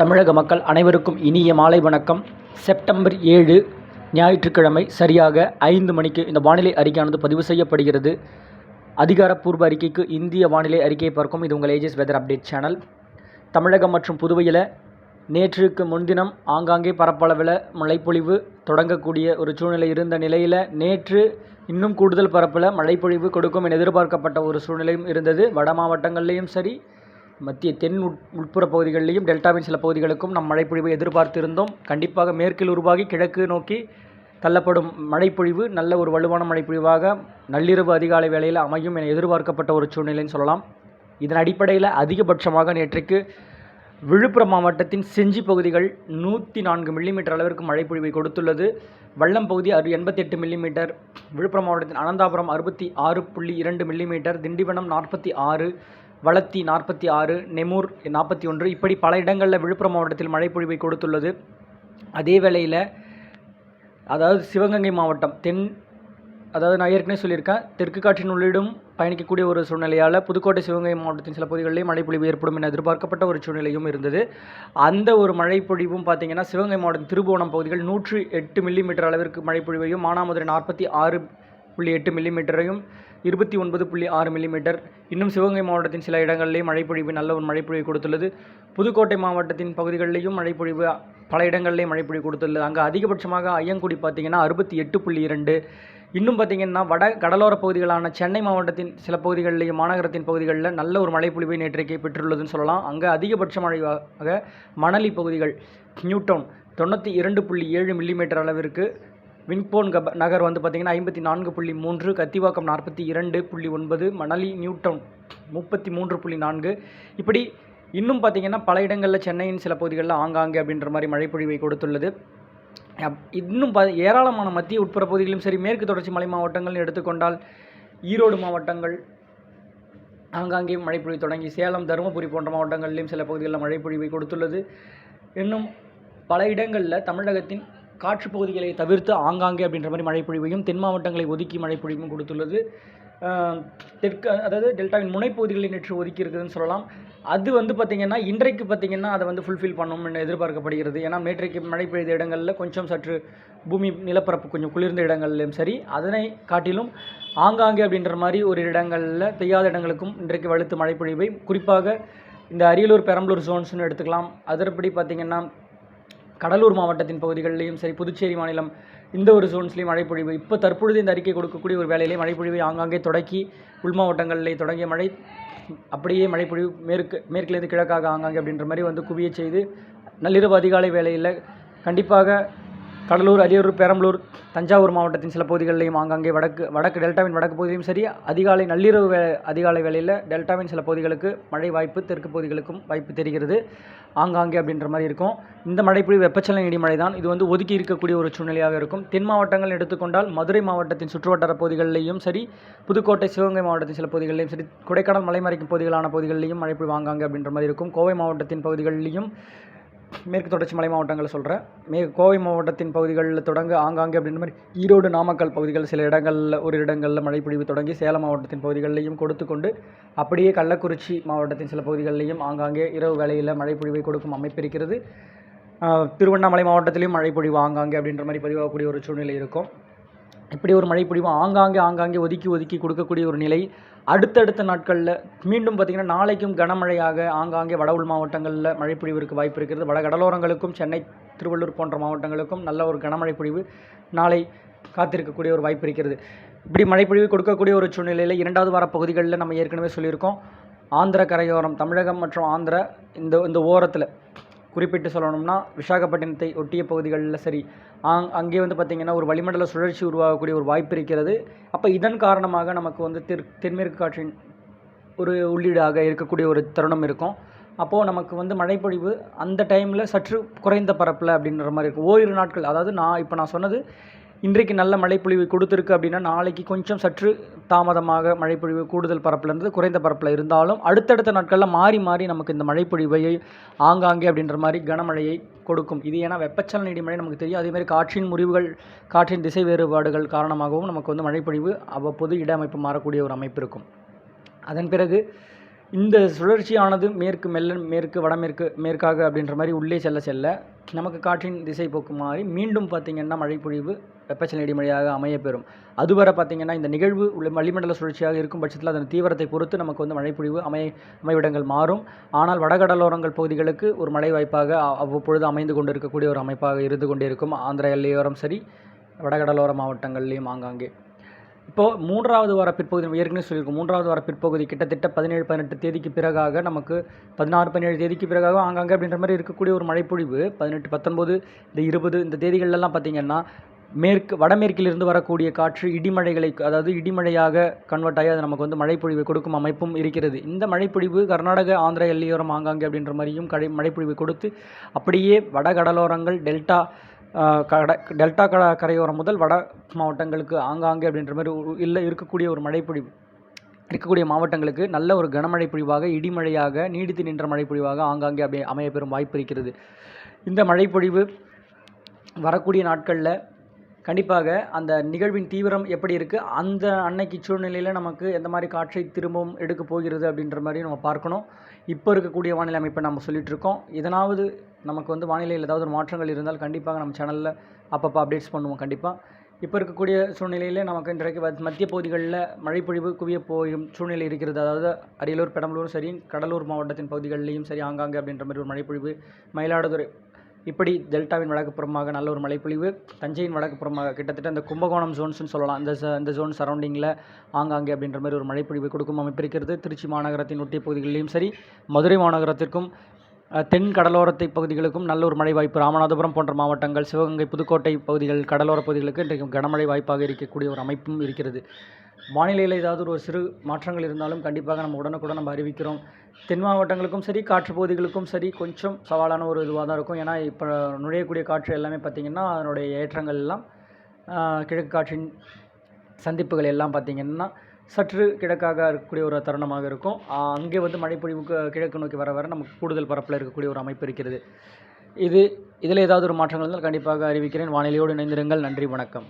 தமிழக மக்கள் அனைவருக்கும் இனிய மாலை வணக்கம். செப்டம்பர் ஏழு ஞாயிற்றுக்கிழமை சரியாக ஐந்து மணிக்கு இந்த வானிலை அறிக்கையானது பதிவு செய்யப்படுகிறது. அதிகாரப்பூர்வ அறிக்கைக்கு இந்திய வானிலை அறிக்கையை பார்க்கும். இது உங்கள் ஏஜஸ் வெதர் அப்டேட் சேனல் தமிழகம் மற்றும் புதுவையில் நேற்றுக்கு முன்தினம் ஆங்காங்கே பரப்பளவில் மழைப்பொழிவு தொடங்கக்கூடிய ஒரு சூழ்நிலை இருந்த நிலையில் நேற்று இன்னும் கூடுதல் பரப்பில் மழைப்பொழிவு கொடுக்கும் என எதிர்பார்க்கப்பட்ட ஒரு சூழ்நிலையும் இருந்தது. வட மாவட்டங்கள்லேயும் சரி மத்திய தென் உட் உட்புற பகுதிகளிலும் டெல்டாவின் சில பகுதிகளுக்கும் நம் மழைப்பொழிவை எதிர்பார்த்திருந்தோம். கண்டிப்பாக மேற்கில் உருவாகி கிழக்கு நோக்கி தள்ளப்படும் மழைப்பொழிவு நல்ல ஒரு வலுவான மழைப்பொழிவாக நள்ளிரவு அதிகாலை வேளையில் அமையும் என எதிர்பார்க்கப்பட்ட ஒரு சூழ்நிலைன்னு சொல்லலாம். இதன் அடிப்படையில் அதிகபட்சமாக நேற்றைக்கு விழுப்புரம் மாவட்டத்தின் செஞ்சி பகுதிகள் நூற்றி நான்கு மில்லிமீட்டர் அளவிற்கு மழைப்பொழிவை கொடுத்துள்ளது. வல்லம் பகுதி அறு எண்பத்தெட்டு மில்லிமீட்டர் விழுப்புரம் மாவட்டத்தின் அனந்தாபுரம் அறுபத்தி ஆறு புள்ளி இரண்டு மில்லிமீட்டர் திண்டிவனம் நாற்பத்தி ஆறு வளத்தி நாற்பத்தி ஆறு நெமூர் நாற்பத்தி ஒன்று. இப்படி பல இடங்களில் விழுப்புரம் மாவட்டத்தில் மழைப்பொழிவை கொடுத்துள்ளது. அதே வேளையில் அதாவது சிவகங்கை மாவட்டம் தென் அதாவது நான் ஏற்கனவே சொல்லியிருக்கேன் தெற்கு காற்றின் உள்ளிடும் பயணிக்கக்கூடிய ஒரு சூழ்நிலையால் புதுக்கோட்டை சிவகங்கை மாவட்டத்தின் சில பகுதிகளிலே மழைப்பொழிவு ஏற்படும் என எதிர்பார்க்கப்பட்ட ஒரு சூழ்நிலையும் இருந்தது. அந்த ஒரு மழைப்பொழிவும் பார்த்தீங்கன்னா சிவகங்கை மாவட்டம் திருபுவனம் பகுதிகள் நூற்றி எட்டு மில்லிமீட்டர் அளவிற்கு மழைப்பொழிவையும் மானாமதுரை நாற்பத்தி ஆறு புள்ளி எட்டு மில்லிமீட்டரையும் இருபத்தி ஒன்பது புள்ளி ஆறு மில்லிமீட்டர் இன்னும் சிவகங்கை மாவட்டத்தின் சில இடங்களிலேயும் மழைப்பொழிவு நல்ல ஒரு மழைப்பொழிவு கொடுத்துள்ளது. புதுக்கோட்டை மாவட்டத்தின் பகுதிகளிலேயும் மழைப்பொழிவு பல இடங்களிலேயும் மழைப்பொழிவு கொடுத்துள்ளது. அங்கே அதிகபட்சமாக ஐயங்குடி பார்த்தீங்கன்னா அறுபத்தி எட்டு புள்ளி இரண்டு. இன்னும் பார்த்தீங்கன்னா வட கடலோர பகுதிகளான சென்னை மாவட்டத்தின் சில பகுதிகளிலேயும் மாநகரத்தின் பகுதிகளில் நல்ல ஒரு மழைப்பொழிவை நேற்றைக்கு பெற்றுள்ளதுன்னு சொல்லலாம். அங்கே அதிகபட்ச மழைவாக மணலி பகுதிகள் நியூட்டவுன் தொண்ணூற்றி இரண்டு புள்ளி ஏழு மில்லிமீட்டர் அளவிற்கு வின்போன் கப நகர் வந்து பார்த்திங்கன்னா ஐம்பத்தி நான்கு புள்ளி மூன்று கத்திவாக்கம் நாற்பத்தி இரண்டு புள்ளி ஒன்பது மணலி நியூட்டவுன் முப்பத்தி மூன்று புள்ளி நான்கு. இப்படி இன்னும் பார்த்திங்கன்னா பல இடங்களில் சென்னையின் சில பகுதிகளில் ஆங்காங்கே அப்படின்ற மாதிரி மழைப்பொழிவை கொடுத்துள்ளது. அப்- இன்னும் ப ஏராளமான மத்திய உட்புற பகுதிகளிலும் சரி மேற்கு தொடர்ச்சி மலை மாவட்டங்கள்னு எடுத்துக்கொண்டால் ஈரோடு மாவட்டங்கள் ஆங்காங்கே மழைப்பொழிவு தொடங்கி சேலம் தருமபுரி போன்ற மாவட்டங்களிலும் சில பகுதிகளில் மழைப்பொழிவை கொடுத்துள்ளது. இன்னும் பல இடங்களில் தமிழகத்தின் காற்று பகுதிகளை தவிர்த்து ஆங்காங்கே அப்படின்ற மாதிரி மழைப்பொழிவையும் தென் மாவட்டங்களை ஒதுக்கி மழைப்பொழிவும் கொடுத்துள்ளது. தெற்கு அதாவது டெல்டாவின் முனைப்பகுதிகளை நேற்று ஒதுக்கி இருக்குதுன்னு சொல்லலாம். அது வந்து பார்த்திங்கன்னா இன்றைக்கு பார்த்திங்கன்னா அதை வந்து ஃபுல்ஃபில் பண்ணணும்னு எதிர்பார்க்கப்படுகிறது. ஏன்னா நேற்றைக்கு மழை பெய்த இடங்களில் கொஞ்சம் சற்று பூமி நிலப்பரப்பு கொஞ்சம் குளிர்ந்த இடங்கள்லையும் சரி அதனை காட்டிலும் ஆங்காங்கே அப்படின்ற மாதிரி ஒரு இடங்களில் பெய்யாத இடங்களுக்கும் இன்றைக்கு வலுத்து மழை பொழிவை குறிப்பாக இந்த அரியலூர் பெரம்பலூர் ஜோன்ஸ்னு எடுத்துக்கலாம். அதன்படி பார்த்திங்கன்னா கடலூர் மாவட்டத்தின் பகுதிகளிலையும் சரி புதுச்சேரி மாநிலம் இந்த ஒரு சோன்ஸ்லேயும் மழைப்பொழிவு இப்போ தற்பொழுது இந்த அறிக்கை கொடுக்கக்கூடிய ஒரு வேலையிலே மழைப்பொழிவை ஆங்காங்கே தொடக்கி உள் மாவட்டங்களிலே தொடங்கிய மழை அப்படியே மழைப்பொழிவு மேற்கு மேற்கிலிருந்து கிழக்காக ஆங்காங்கே அப்படின்ற மாதிரி வந்து குவியச் செய்து நள்ளிரவு அதிகாலை வேலையில் கண்டிப்பாக கடலூர் அரியலூர் பெரம்பலூர் தஞ்சாவூர் மாவட்டத்தின் சில பகுதிகளிலையும் ஆங்காங்கே வடக்கு வடக்கு டெல்டாவின் வடக்கு பகுதியும் சரி அதிகாலை நள்ளிரவு வே அதிகாலை வேளையில் டெல்டாவின் சில பகுதிகளுக்கு மழை வாய்ப்பு தெற்கு பகுதிகளுக்கும் வாய்ப்பு தெரிகிறது. ஆங்காங்கே அப்படின்ற மாதிரி இருக்கும். இந்த மழைப்பொழிவு வெப்பச்சலன இடிமழை தான் இது வந்து ஒதுக்கி இருக்கக்கூடிய ஒரு சூழ்நிலையாக இருக்கும். தென் மாவட்டங்கள் எடுத்துக்கொண்டால் மதுரை மாவட்டத்தின் சுற்றுவட்டார பகுதிகளிலேயும் சரி புதுக்கோட்டை சிவகங்கை மாவட்டத்தின் சில பகுதிகளிலும் சரி கொடைக்கானல் மலைமறைக்கும் பகுதிகளான பகுதிகளிலையும் மழைப்பொழிவு ஆங்காங்கே அப்படின்ற மாதிரி இருக்கும். கோவை மாவட்டத்தின் பகுதிகளிலையும் மேற்கு தொடர்ச்சி மலை மாவட்டங்களை சொல்கிறேன் மே கோவை மாவட்டத்தின் பகுதிகளில் தொடங்க ஆங்காங்கே அப்படின்ற மாதிரி ஈரோடு நாமக்கல் பகுதிகள் சில இடங்களில் ஒரு இடங்களில் மழைப்பொழிவு தொடங்கி சேலம் மாவட்டத்தின் பகுதிகளிலையும் கொடுத்து கொண்டு அப்படியே கள்ளக்குறிச்சி மாவட்டத்தின் சில பகுதிகளிலையும் ஆங்காங்கே இரவு வேளையில் மழைப்பொழிவை கொடுக்கும் அமைப்பு இருக்கிறது. திருவண்ணாமலை மாவட்டத்திலையும் மழைப்பொழிவு ஆங்காங்கே அப்படின்ற மாதிரி பதிவாகக்கூடிய ஒரு சூழ்நிலை இருக்கும். இப்படி ஒரு மழைப்பொழிவு ஆங்காங்கே ஆங்காங்கே ஒதுக்கி ஒதுக்கி கொடுக்கக்கூடிய ஒரு நிலை. அடுத்தடுத்த நாட்களில் மீண்டும் பார்த்திங்கன்னா நாளைக்கும் கனமழையாக ஆங்காங்கே வட உள் மாவட்டங்களில் மழைப்பொழிவிற்கு வாய்ப்பு இருக்கிறது. வட கடலோரங்களுக்கும் சென்னை திருவள்ளூர் போன்ற மாவட்டங்களுக்கும் நல்ல ஒரு கனமழை பொழிவு நாளை காத்திருக்கக்கூடிய ஒரு வாய்ப்பு இருக்கிறது. இப்படி மழைப்பொழிவு கொடுக்கக்கூடிய ஒரு சூழ்நிலையில் இரண்டாவது வார பகுதிகளில் நம்ம ஏற்கனவே சொல்லியிருக்கோம். ஆந்திர கரையோரம் தமிழகம் மற்றும் ஆந்திர இந்த இந்த ஓரத்தில் குறிப்பிட்டு சொல்லணும்னா விசாகப்பட்டினத்தை ஒட்டிய பகுதிகளில் சரி அங் அங்கே வந்து பார்த்திங்கன்னா ஒரு வளிமண்டல சுழற்சி உருவாகக்கூடிய ஒரு வாய்ப்பு இருக்கிறது. அப்போ இதன் காரணமாக நமக்கு வந்து தெற் தென்மேற்கு காற்றின் ஒரு உள்ளீடாக இருக்கக்கூடிய ஒரு தருணம் இருக்கும். அப்போது நமக்கு வந்து மழைப்பொழிவு அந்த டைமில் சற்று குறைந்த பரப்பில் அப்படின்ற மாதிரி இருக்கும். ஓரிரு நாட்கள் அதாவது நான் இப்போ நான் சொன்னது இன்றைக்கு நல்ல மழைப்பொழிவு கொடுத்துருக்கு அப்படின்னா நாளைக்கு கொஞ்சம் சற்று தாமதமாக மழைப்பொழிவு கூடுதல் பரப்பில் இருந்து குறைந்த பரப்பில் இருந்தாலும் அடுத்தடுத்த நாட்களில் மாறி மாறி நமக்கு இந்த மழைப்பொழிவை ஆங்காங்கே அப்படின்ற மாதிரி கனமழையை கொடுக்கும். இது ஏன்னா வெப்பச்சலன இடிமழை நமக்கு தெரியும். அதே மாதிரி காற்றின் முறிவுகள் காற்றின் திசை வேறுபாடுகள் காரணமாகவும் நமக்கு வந்து மழைப்பொழிவு அவ்வப்போது இட அமைப்பு மாறக்கூடிய ஒரு அமைப்பு இருக்கும். அதன் பிறகு இந்த சுழற்சியானது மேற்கு மெல்ல மேற்கு வடமேற்கு மேற்காக அப்படின்ற மாதிரி உள்ளே செல்ல செல்ல நமக்கு காற்றின் திசை போக்கு மாறி மீண்டும் பார்த்திங்கன்னா மழைப்பொழிவு வெப்பச்சலன இடிமழையாக அமையப்பெறும். அதுவரை பார்த்திங்கன்னா இந்த நிகழ்வு உள்ள வளிமண்டல சுழற்சியாக இருக்கும் பட்சத்தில் அதன் தீவிரத்தை பொறுத்து நமக்கு வந்து மழைப்பொழிவு அமைய அமைவிடங்கள் மாறும். ஆனால் வடகடலோரங்கள் பகுதிகளுக்கு ஒரு மழை வாய்ப்பாக அவ்வப்பொழுது அமைந்து கொண்டு இருக்கக்கூடிய ஒரு அமைப்பாக இருந்து கொண்டிருக்கும். ஆந்திர எல்லையோரம் சரி வடகடலோர மாவட்டங்கள்லேயும் ஆங்காங்கே. இப்போது மூன்றாவது வார பிற்பகுதி ஏற்கனவே சொல்லியிருக்கோம். மூன்றாவது வார பிற்பகுதி கிட்டத்தட்ட பதினேழு பதினெட்டு தேதிக்கு பிறகாக நமக்கு பதினாறு பதினேழு தேதிக்கு பிறகாக ஆங்காங்கே அப்படின்ற மாதிரி இருக்கக்கூடிய ஒரு மழைப்பொழிவு பதினெட்டு பத்தொன்பது இந்த இருபது இந்த தேதிகளெல்லாம் பார்த்திங்கன்னா மேற்கு வடமேற்கிலிருந்து வரக்கூடிய காற்று இடிமழைகளை அதாவது இடிமழையாக கன்வெர்ட் ஆகி அது நமக்கு வந்து மழைப்பொழிவை கொடுக்கும் அமைப்பும் இருக்கிறது. இந்த மழைப்பொழிவு கர்நாடக ஆந்திர எல்லையோரம் ஆங்காங்கே அப்படின்ற மாதிரியும் கடை மழைப்பொழிவை கொடுத்து அப்படியே வடகடலோரங்கள் டெல்டா கட டெல்டா கட கரையோரம் முதல் வட மாவட்டங்களுக்கு ஆங்காங்கே அப்படின்ற மாதிரி இல்லை இருக்கக்கூடிய ஒரு மழைப்பொழிவு இருக்கக்கூடிய மாவட்டங்களுக்கு நல்ல ஒரு கனமழை பொழிவாக இடிமழையாக நீடித்து நின்ற மழைப்பொழிவாக ஆங்காங்கே அப்படி அமையப்பெறும் வாய்ப்பு இருக்கிறது. இந்த மழைப்பொழிவு வரக்கூடிய நாட்களில் கண்டிப்பாக அந்த நிகழ்வின் தீவிரம் எப்படி இருக்குது அந்த அன்னைக்கு சூழ்நிலையில் நமக்கு எந்த மாதிரி காற்றை திரும்பவும் எடுக்க போகிறது அப்படின்ற மாதிரி நம்ம பார்க்கணும். இப்போ இருக்கக்கூடிய வானிலை அமைப்பை நம்ம சொல்லிகிட்ருக்கோம் இதனாவது நமக்கு வந்து வானிலையில் ஏதாவது ஒரு மாற்றங்கள் இருந்தால் கண்டிப்பாக நம்ம சேனலில் அப்பப்போ அப்டேட்ஸ் பண்ணுவோம் கண்டிப்பாக இப்போ இருக்கக்கூடிய சூழ்நிலையில் நமக்கு இன்றைக்கு மத்திய பகுதிகளில் மழைப்பொழிவு குவிய போகும் சூழ்நிலை இருக்கிறது. அதாவது அரியலூர் பெரம்பலூர் சரி கடலூர் மாவட்டத்தின் பகுதிகளிலையும் சரி ஆங்காங்கே அப்படின்ற மாதிரி ஒரு மழைப்பொழிவு மயிலாடுதுறை இப்படி டெல்டாவின் வடக்குப்புறமாக நல்ல ஒரு மழைப்பொழிவு தஞ்சையின் வடக்குப்புறமாக கிட்டத்தட்ட இந்த கும்பகோணம் ஜோன்ஸ்னு சொல்லலாம். இந்த ச- இந்த ஜோன் சரௌண்டிங்கில் ஆங்காங்கே அப்படின்ற மாதிரி ஒரு மழைப்பொழிவு கொடுக்கும் அமைப்பு இருக்கிறது. திருச்சி மாநகரத்தின் ஒட்டிய பகுதிகளிலும் சரி மதுரை மாநகரத்திற்கும் தென் கடலோரத்தை பகுதிகளுக்கும் நல்ல ஒரு மழை வாய்ப்பு ராமநாதபுரம் போன்ற மாவட்டங்கள் சிவகங்கை புதுக்கோட்டை பகுதிகள் கடலோர பகுதிகளுக்கு இன்றைக்கும் கனமழை வாய்ப்பாக இருக்கக்கூடிய ஒரு அமைப்பும் இருக்கிறது. வானிலையில் ஏதாவது ஒரு சிறு மாற்றங்கள் இருந்தாலும் கண்டிப்பாக நம்ம உடனுக்குடன் நம்ம அறிவிக்கிறோம். தென் மாவட்டங்களுக்கும் சரி காற்று பகுதிகளுக்கும் சரி கொஞ்சம் சவாலான ஒரு இதுவாக தான் இருக்கும். ஏன்னா இப்போ நுழையக்கூடிய காற்று எல்லாமே பார்த்திங்கன்னா அதனுடைய ஏற்றங்கள் எல்லாம் கிழக்கு காற்றின் சந்திப்புகள் எல்லாம் பார்த்திங்கன்னா சற்று கிழக்காக இருக்கக்கூடிய ஒரு தருணமாக இருக்கும். அங்கே வந்து மழைப்பொழிவுக்கு கிழக்கு நோக்கி வர வர நமக்கு கூடுதல் பரப்பில் இருக்கக்கூடிய ஒரு அமைப்பு இருக்கிறது. இது இதில் ஏதாவது ஒரு மாற்றங்கள் இருந்தால் கண்டிப்பாக அறிவிக்கிறேன். வானிலையோடு இணைந்திருங்கள். நன்றி வணக்கம்.